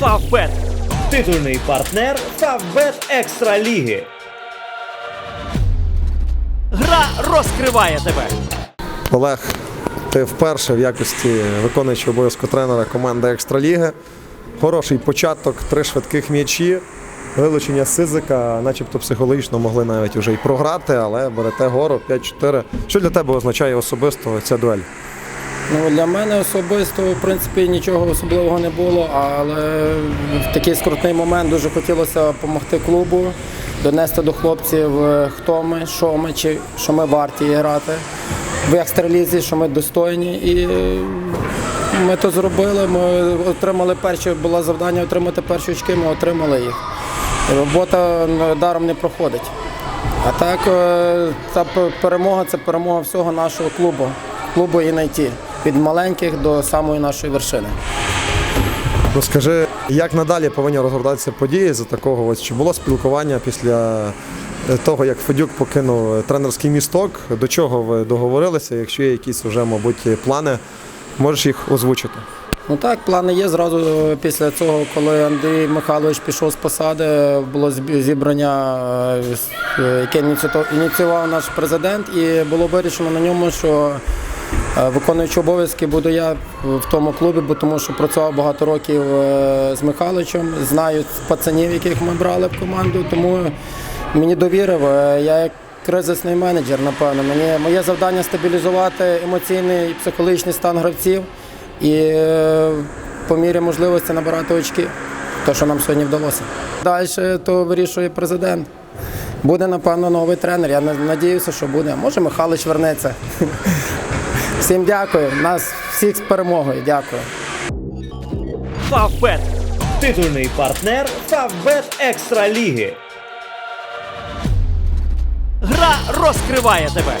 Фавбет. Титульний партнер Фавбет Екстра Ліги. Гра розкриває тебе. Олег, ти вперше в якості виконуючого обов'язку тренера команди Екстраліги. Хороший початок, три швидких м'ячі, вилучення Сизика, начебто психологічно могли навіть уже і програти, але берете гору 5-4. Що для тебе означає особисто ця дуель? Ну, для мене особисто, в принципі, нічого особливого не було, але в такий скрутний момент дуже хотілося допомогти клубу, донести до хлопців, е, хто ми, що ми, чи що ми варті грати в екстралізі, що ми достойні. І е, ми то зробили. Ми отримали перші, було завдання отримати перші очки, ми отримали їх. Робота даром не проходить. А так, е, та перемога це перемога всього нашого клубу, клубу і найти. Від маленьких до самої нашої вершини. Ну скажи, як надалі повинні розгортатися події за такого? Ось чи було спілкування після е, того, як Федюк покинув тренерський місток? До чого ви договорилися? Якщо є якісь вже, мабуть, плани, можеш їх озвучити? Ну так, плани є. Зразу після цього, коли Андрій Михайлович пішов з посади, було зібрання, е, е, яке ініціював наш президент, і було вирішено на ньому, що е, виконуючи обов'язки буду я в тому клубі, бо тому що працював багато років е, з Михайловичем, знаю пацанів, яких ми брали в команду, тому мені довірив. Е, Я як кризисний менеджер, напевно. Мені моє завдання стабілізувати емоційний і психологічний стан гравців і е, по мірі можливості набирати очки. То, що нам сьогодні вдалося. Далі то вирішує президент. Буде, напевно, новий тренер. Я на- надіюся, що буде. Може, Михайлович вернеться. Всім дякую. Нас всіх з перемогою. Дякую. Фавбет. Титульний партнер Фавбет Екстра Ліги. Гра розкриває тебе.